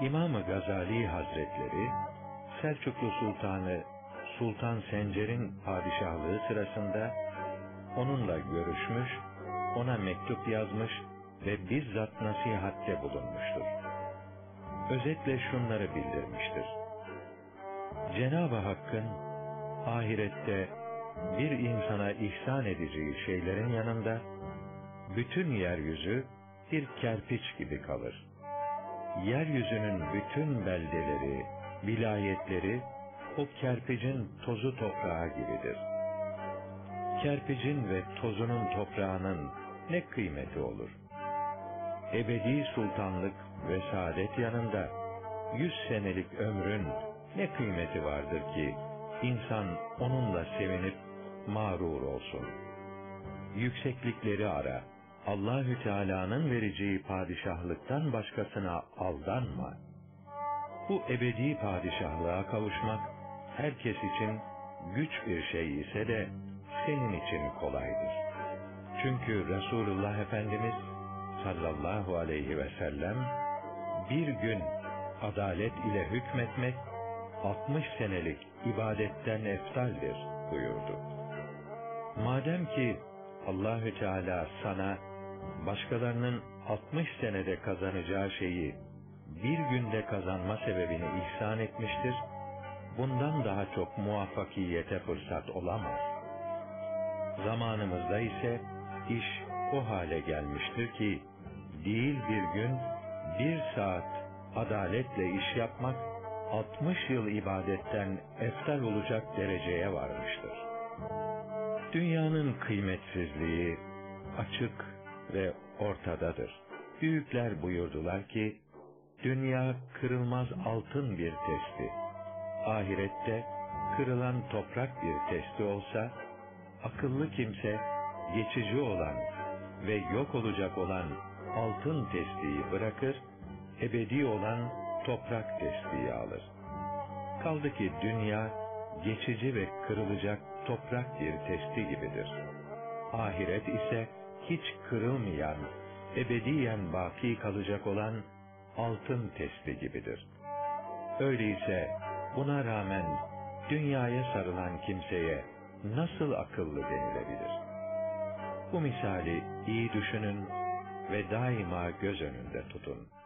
İmam-ı Gazali Hazretleri, Selçuklu Sultanı Sultan Sencer'in padişahlığı sırasında onunla görüşmüş, ona mektup yazmış ve bizzat nasihatte bulunmuştur. Özetle şunları bildirmiştir. Cenab-ı Hakk'ın ahirette bir insana ihsan edeceği şeylerin yanında bütün yeryüzü bir kerpiç gibi kalır. Yeryüzünün bütün beldeleri, vilayetleri o kerpicin tozu toprağı gibidir. Kerpicin ve tozunun toprağının ne kıymeti olur? Ebedi sultanlık ve saadet yanında yüz senelik ömrün ne kıymeti vardır ki insan onunla sevinip mağrur olsun. Yükseklikleri ara, Allahü Teala'nın vereceği padişahlıktan başkasına aldanma. Bu ebedi padişahlığa kavuşmak herkes için güç bir şey ise de senin için kolaydır. Çünkü Resulullah Efendimiz sallallahu aleyhi ve sellem bir gün adalet ile hükmetmek 60 senelik ibadetten eftaldir buyurdu. Madem ki Allahü Teala sana başkalarının 60 senede kazanacağı şeyi bir günde kazanma sebebini ihsan etmiştir, bundan daha çok muvaffakiyete fırsat olamaz. Zamanımızda ise iş o hale gelmiştir ki, değil bir gün, bir saat adaletle iş yapmak, 60 yıl ibadetten eftal olacak dereceye varmıştır. Dünyanın kıymetsizliği açık ve ortadadır. Büyükler buyurdular ki, dünya kırılmaz altın bir testi. Ahirette kırılan toprak bir testi olsa, akıllı kimse geçici olan ve yok olacak olan altın testiyi bırakır, ebedi olan toprak testiyi alır. Kaldı ki dünya geçici ve kırılacak toprak bir testi gibidir. Ahiret ise hiç kırılmayan, ebediyen baki kalacak olan altın testi gibidir. Öyleyse buna rağmen dünyaya sarılan kimseye nasıl akıllı denilebilir? Bu misali iyi düşünün ve daima göz önünde tutun.